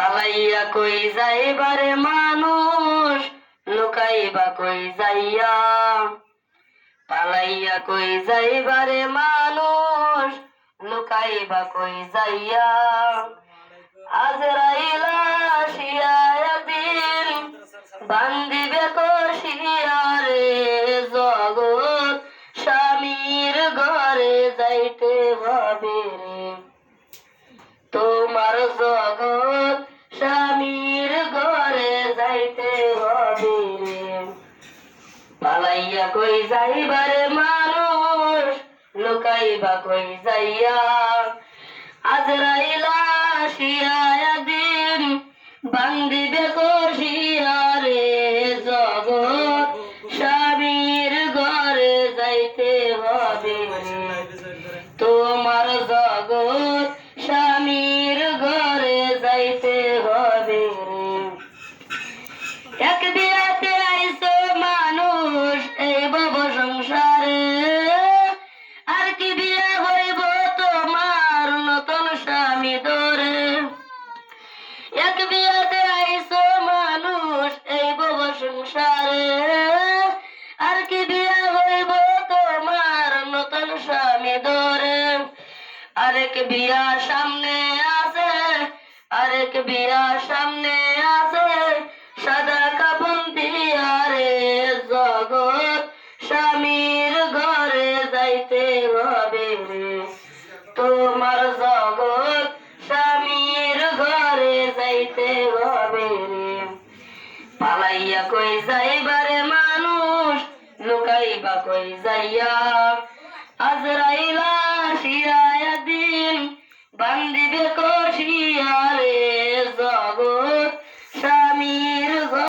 পালাইয়া কই যাইবারে মানুষ, লুকাইবা কই যাইয়া? পালাইয়া কই যাইবারে মানুষ, লুকাইবা কই যাইয়া? আজরাইলা শিয়া দিন বান্দিবে কষিয়া রে জগৎ, স্বামীর ঘরে যাইতে রে। তোমার জগৎ পালাইয়া কই যাইবারে মানুষ, লুকাইবা কই যাইয়া? আজরাইলা শিয়া দিন বান্দিবে কষিয়া রে জগৎ স্বামীর ঘরে যাইতে হবে। তোমার জগৎ স্বামীর ঘরে যাইতে হবে রে। স্বামী ধরে। আরেক বিয়া সামনে আছে, আরেক বিয়া সামনে আছে। সাদা কাপন দিয়ারে জগৎ, স্বামীর ঘরে যাইতে হবে তোমার জগৎ, স্বামীর ঘরে যাইতে হবে পালাইয়া কই যাইবারে মানুষ, লুকাইবা কই যাইয়া? আজরাইলা